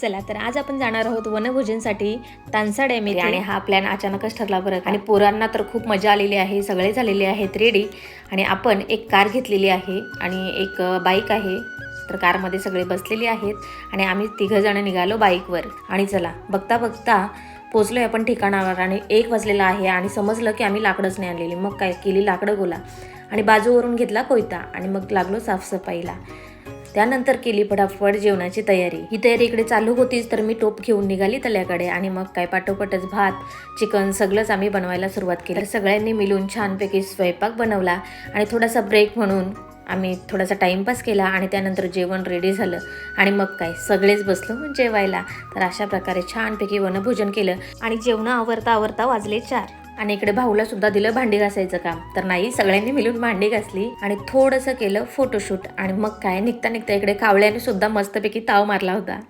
चला तर आज आपण जाणार आहोत वनभोजनसाठी तानसा डॅम येथे आणि हा प्लॅन अचानकच ठरला बरं आणि पोरांना तर खूप मजा आलेली आहे सगळे झालेले आहेत रेडी आणि आपण एक कार घेतलेली आहे आणि एक बाईक आहे. तर कारमध्ये सगळे बसलेले आहेत आणि आम्ही तिघंजणं निघालो बाईकवर आणि चला बघता बघता पोचलोय आपण ठिकाणावर आणि एक वाजलेला आहे आणि समजलं की आम्ही लाकडंच नाही आणलेली. मग काय केली लाकडं गोला. आणि बाजूवरून घेतला कोयता आणि मग लागलो साफसफाईला. त्यानंतर केली फटाफट जेवणाची तयारी. ही तयारी इकडे चालू होतीच तर मी टोप घेऊन निघाली तल्याकडे आणि मग काय पाठोपाठच भात चिकन सगळंच आम्ही बनवायला सुरुवात केली. तर सगळ्यांनी मिळून छानपैकी स्वयंपाक बनवला आणि थोडासा ब्रेक म्हणून आम्ही थोडासा टाईमपास केला आणि त्यानंतर जेवण रेडी झालं. आणि मग काय सगळेच बसलो जेवायला. तर अशा प्रकारे छानपैकी वनभोजन केलं आणि जेवणं आवरता आवरता वाजले चार. आणि इकडे भाऊला सुद्धा दिलं भांडी घासायचं काम. तर नाही सगळ्यांनी मिळून भांडी घासली आणि थोडंसं केलं फोटोशूट आणि मग काय निघता निघता इकडे कावळ्याने सुद्धा मस्तपैकी ताव मारला होता.